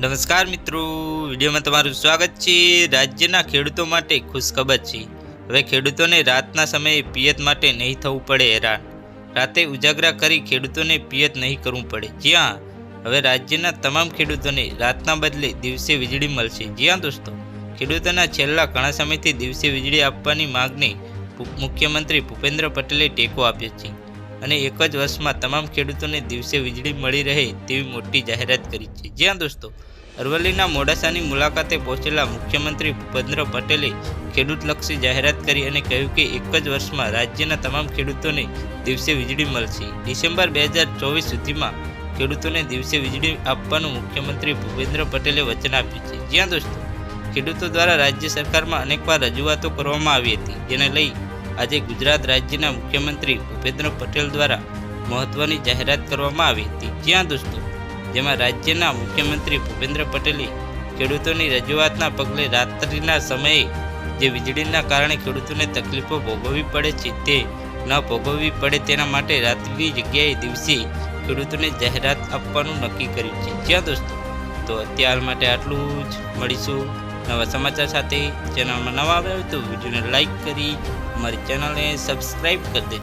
નમસ્કાર મિત્રો, વિડીયોમાં તમારું સ્વાગત છે. રાજ્યના ખેડૂતો માટે ખુશખબર છે. હવે ખેડૂતોને રાતના સમયે પિયત માટે નહીં થવું પડે હેરાન. રાતે ઉજાગરા કરી ખેડૂતોને પિયત નહીં કરવું પડે. જ્યાં હવે રાજ્યના તમામ ખેડૂતોને રાતના બદલે દિવસે વીજળી મળશે. જ્યાં દોસ્તો, ખેડૂતોના છેલ્લા ઘણા સમયથી દિવસે વીજળી આપવાની માગને મુખ્યમંત્રી ભૂપેન્દ્ર પટેલે ટેકો આપ્યો છે. અને એક જ વર્ષમાં તમામ ખેડૂતોને દિવસે વીજળી મળી રહે તેવી મોટી જાહેરાત કરી છે. જ્યાં દોસ્તો અરવલ્લીના મોડાસાની મુલાકાતે પહોંચેલા મુખ્યમંત્રી ભૂપેન્દ્ર પટેલે ખેડૂતલક્ષી જાહેરાત કરી અને કહ્યું કે એક જ વર્ષમાં રાજ્યના તમામ ખેડૂતોને દિવસે વીજળી મળશે. ડિસેમ્બર બે હજાર ચોવીસ સુધીમાં ખેડૂતોને દિવસે વીજળી આપવાનું મુખ્યમંત્રી ભૂપેન્દ્ર પટેલે વચન આપ્યું છે. જ્યાં દોસ્તો, ખેડૂતો દ્વારા રાજ્ય સરકારમાં અનેકવાર રજૂઆતો કરવામાં આવી હતી. જેને લઈ આજે ગુજરાત રાજ્યના મુખ્યમંત્રી ભૂપેન્દ્ર પટેલ દ્વારા મહત્વની જાહેરાત કરવામાં આવી હતી. જ્યાં દોસ્તો જેમાં રાજ્યના મુખ્યમંત્રી ભૂપેન્દ્ર પટેલે ખેડૂતોની રજૂઆતના પગલે રાત્રિના સમયે જે વીજળીના કારણે ખેડૂતોને તકલીફો ભોગવવી પડે છે તે ન ભોગવવી પડે તેના માટે રાત્રિની જગ્યાએ દિવસે ખેડૂતોને જાહેરાત આપવાનું નક્કી કર્યું છે. જ્યાં દોસ્તો, તો અત્યાર માટે આટલું જ. મળીશું નવા સમાચાર સાથે. ચેનલમાં નવા આવ્યા હોય તો વિડીયોને લાઇક કરી અમારી ચેનલને સબસ્ક્રાઈબ કરી દેજો.